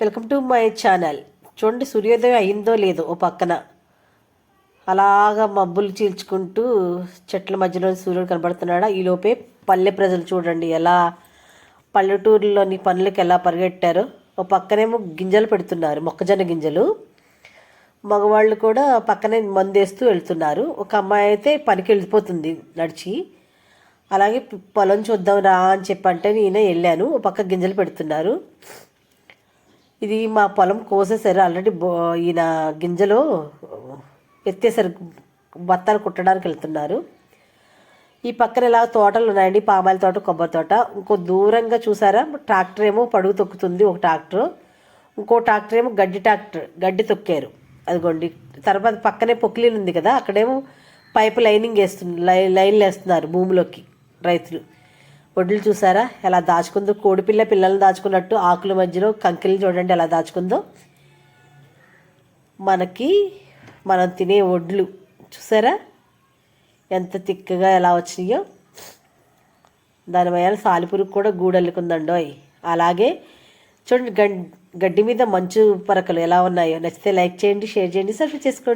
Welcome to my channel. చూడండి సూర్యోదయం అయిందో లేదో ఓ పక్కన. అలాగా మబ్బులు చీల్చుకుంటూ చెట్ల మధ్యలో సూర్యుడు కనబడుతున్నాడా? ఈలోపే పల్లె ప్రజలు చూడండి ఎలా పల్లెటూరులోని పనులకు ఎలా పరిగెట్టారో. ఓ పక్కనేమో గింజలు పెడుతున్నారు మొక్కజొన్న గింజలు. మగవాళ్ళు కూడా పక్కనే మందేస్తూ వెళ్తున్నారు. ఒక అమ్మాయి అయితే పనికి వెళ్ళిపోతుంది నడిచి. అలాగే పొలం చూద్దాం రా అని చెప్పంటే నేను వెళ్ళాను ఒక పక్క గింజలు పెడుతున్నారు. ఇది మా పొలం కోసేసారు. ఆల్రెడీ బో ఈయన గింజలు ఎత్తేసారు. బత్తాలు కుట్టడానికి వెళ్తున్నారు. ఈ పక్కన ఇలా తోటలు ఉన్నాయండి. పామాయిల తోట కొబ్బరి తోట. ఇంకో దూరంగా చూసారా? ట్రాక్టర్ ఏమో పడుగు తొక్కుతుంది. ఒక ట్రాక్టర్. ఇంకో ట్రాక్టర్ ఏమో గడ్డి ట్రాక్టర్. గడ్డి తొక్కారు. అదిగోండి. తర్వాత పక్కనే పొక్లీన్ ఉంది కదా అక్కడేమో పైప్ లైనింగ్ వేస్తుంది లై లైన్లు వేస్తున్నారు భూమిలోకి రైతులు. వడ్లు చూసారా? ఎలా దాచుకుందో? కోడిపిల్ల పిల్లల్ని దాచుకున్నట్టు ఆకుల మధ్యలో కంకిలు చూడండి ఎలా దాచుకుందో. మనకి మనం తినే వడ్లు చూసారా? ఎంత తిక్కగా ఎలా వచ్చినాయో. దాని మీద సాలిపురుగు కూడా గూడల్లుకుందండోయ్. అలాగే చూడండి గడ్డి మీద మంచు పరకలు ఎలా ఉన్నాయో. నచ్చితే లైక్ చేయండి షేర్ చేయండి సబ్స్క్రైబ్ చేసుకోండి.